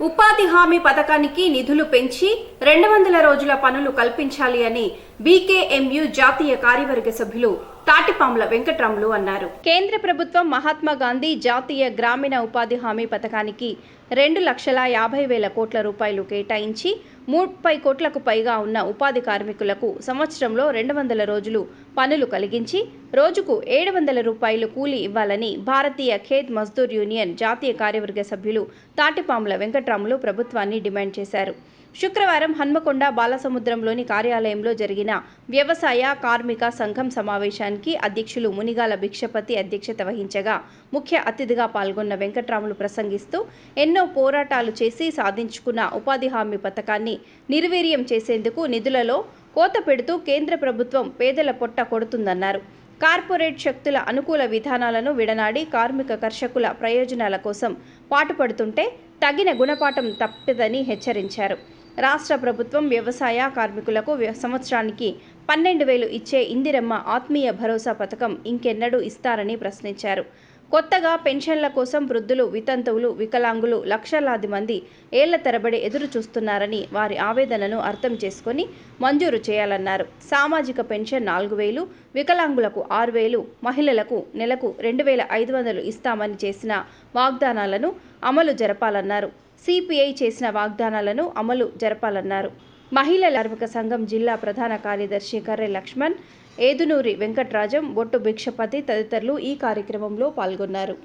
ఉపాధి హామీ పథకానికి నిధులు పెంచి రెండు వందల రోజుల పనులు కల్పించాలి అని బీకేఎంయు జాతీయ కార్యవర్గ సభ్యులు తాటిపాముల వెంకట్రాములు అన్నారు. కేంద్ర ప్రభుత్వం మహాత్మా గాంధీ జాతీయ గ్రామీణ ఉపాధి హామీ పథకానికి రెండు లక్షల యాభై వేల కోట్ల రూపాయలు కేటాయించి ముప్పై కోట్లకు పైగా ఉన్న ఉపాధి కార్మికులకు సంవత్సరంలో రెండు వందల రోజులు పనులు కలిగించి రోజుకు ఏడు వందల రూపాయలు కూలీ ఇవ్వాలని భారతీయ ఖేత్ మజ్దూర్ యూనియన్ జాతీయ కార్యవర్గ సభ్యులు తాటిపాముల వెంకట్రాములు ప్రభుత్వాన్ని డిమాండ్ చేశారు. శుక్రవారం హన్మకొండ బాలసముద్రంలోని కార్యాలయంలో జరిగిన వ్యవసాయ కార్మిక సంఘం సమావేశానికి అధ్యక్షులు మునిగాల భిక్షపతి అధ్యక్షత వహించగా ముఖ్య అతిథిగా పాల్గొన్న వెంకట్రాములు ప్రసంగిస్తూ ఎన్నో పోరాటాలు చేసి సాధించుకున్న ఉపాధి హామీ పథకాన్ని నిర్వీర్యం చేసేందుకు నిధులలో కోత పెడుతూ కేంద్ర ప్రభుత్వం పేదల పొట్ట కొడుతుందన్నారు. కార్పొరేట్ శక్తుల అనుకూల విధానాలను విడనాడి కార్మిక కర్షకుల ప్రయోజనాల కోసం పాటుపడుతుంటే తగిన గుణపాఠం తప్పదని హెచ్చరించారు. రాష్ట్ర ప్రభుత్వం వ్యవసాయ కార్మికులకు సంవత్సరానికి పన్నెండు వేలు ఇచ్చే ఇందిరమ్మ ఆత్మీయ భరోసా పథకం ఇంకెన్నడూ ఇస్తారని ప్రశ్నించారు. కొత్తగా పెన్షన్ల కోసం వృద్ధులు వితంతువులు వికలాంగులు లక్షలాది మంది ఏళ్ళ తరబడి ఎదురు చూస్తున్నారని వారి ఆవేదనను అర్థం చేసుకొని మంజూరు చేయాలన్నారు. సామాజిక పెన్షన్ నాలుగు వేలు వికలాంగులకు ఆరు వేలు మహిళలకు నెలకు రెండు వేల ఐదు వందలు ఇస్తామని చేసిన వాగ్దానాలను అమలు జరపాలన్నారు. సిపిఐ చేసిన వాగ్దానాలను అమలు జరపాలన్నారు. మహిళల కార్మిక సంఘం జిల్లా ప్రధాన కార్యదర్శి కర్రె లక్ష్మణ్ ఏదునూరి వెంకట్రాజం బొట్టు భిక్షపతి తదితరులు ఈ కార్యక్రమంలో పాల్గొన్నారు.